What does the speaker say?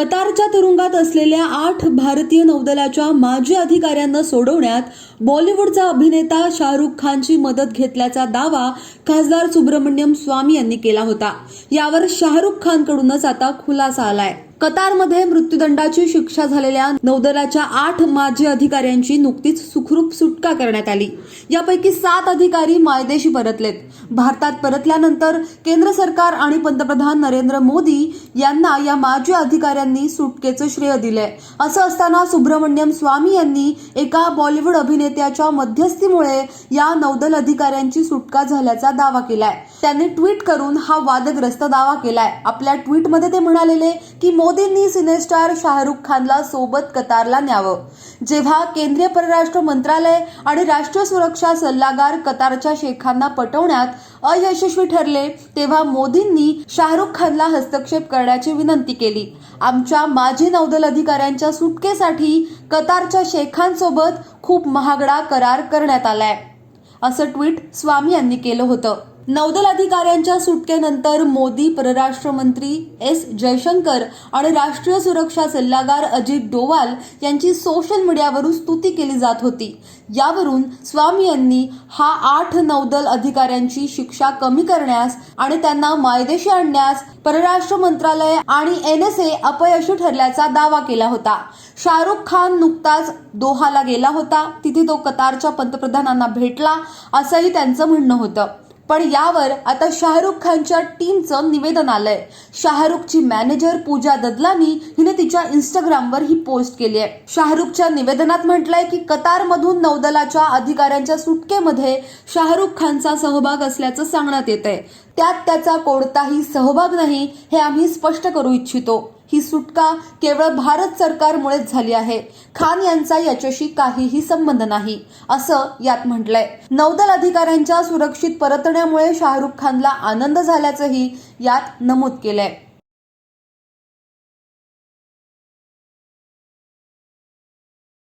कतारच्या तुरुंगात असलेल्या आठ भारतीय नौदलाच्या माजी अधिकाऱ्यांना सोडवण्यात बॉलिवूडचा अभिनेता शाहरुख खानची मदत घेतल्याचा दावा खासदार सुब्रमण्यम स्वामी यांनी केला होता. यावर शाहरुख खानकडूनच आता खुलासा आलाय. कतारमध्ये मृत्यूदंडाची शिक्षा झालेल्या नौदलाच्या आठ माजी अधिकाऱ्यांची नुकतीच सुखरूप सुटका करण्यात आली. यापैकी सात अधिकारी मायदेशी परतलेत. भारतात परतल्यानंतर केंद्र सरकार आणि पंतप्रधान नरेंद्र मोदी यांना या माजी अधिकाऱ्यांनी सुटकेचं श्रेय दिलंय. असं असताना सुब्रमण्यम स्वामी यांनी एका बॉलिवूड अभिनेत्याच्या मध्यस्थीमुळे या नौदल अधिकाऱ्यांची सुटका झाल्याचा दावा केलाय. त्यांनी ट्विट करून हा वादग्रस्त दावा केलाय. आपल्या ट्विटमध्ये ते म्हणालेले की मोदींनी सिनेस्टार शाहरुख खानला सोबत कतारला न्यावं. जेव्हा केंद्रीय परराष्ट्र मंत्रालय आणि राष्ट्रीय सुरक्षा सल्लागार कतारच्या शेखांना पटवण्यात अयशस्वी ठरले तेव्हा मोदींनी शाहरुख खानला हस्तक्षेप करण्याची विनंती केली. आमच्या माजी नौदल अधिकाऱ्यांच्या सुटकेसाठी कतारच्या शेखांसोबत खूप महागडा करार करण्यात आलाय. असं ट्विट स्वामी यांनी केलं होतं. नौदल अधिकाऱ्यांच्या सुटकेनंतर मोदी परराष्ट्र मंत्री एस जयशंकर आणि राष्ट्रीय सुरक्षा सल्लागार अजित डोवाल यांची सोशल मीडियावरून स्तुती केली जात होती. यावरून स्वामी यांनी हा आठ नौदल अधिकाऱ्यांची शिक्षा कमी करण्यास आणि त्यांना मायदेशी आणण्यास परराष्ट्र मंत्रालय आणि एन एस ए अपयशी ठरल्याचा दावा केला होता. शाहरुख खान नुकताच दोहाला गेला होता. तिथे तो कतारच्या पंतप्रधानांना भेटला असंही त्यांचं म्हणणं होतं. पण यावर आता शाहरुख खानच्या टीमचं निवेदन आलंय. शाहरुखची मॅनेजर पूजा ददलानी हिने तिच्या इंस्टाग्रामवर ही पोस्ट केली आहे. शाहरुखच्या निवेदनात म्हटलंय की कतारमधून नौदलाच्या अधिकाऱ्यांच्या सुटकेमध्ये शाहरुख खानचा सहभाग असल्याचं सांगण्यात येत आहे त्यात त्याचा कोणताही सहभाग नाही हे आम्ही स्पष्ट करू इच्छितो. ही सुटका केवळ भारत सरकारमुळेच झाली आहे. खान यांचा याच्याशी काहीही संबंध नाही असं यात म्हटलंय. नौदल अधिकाऱ्यांच्या सुरक्षित परतण्यामुळे शाहरुख खानला आनंद झाल्याचंही यात नमूद केलंय.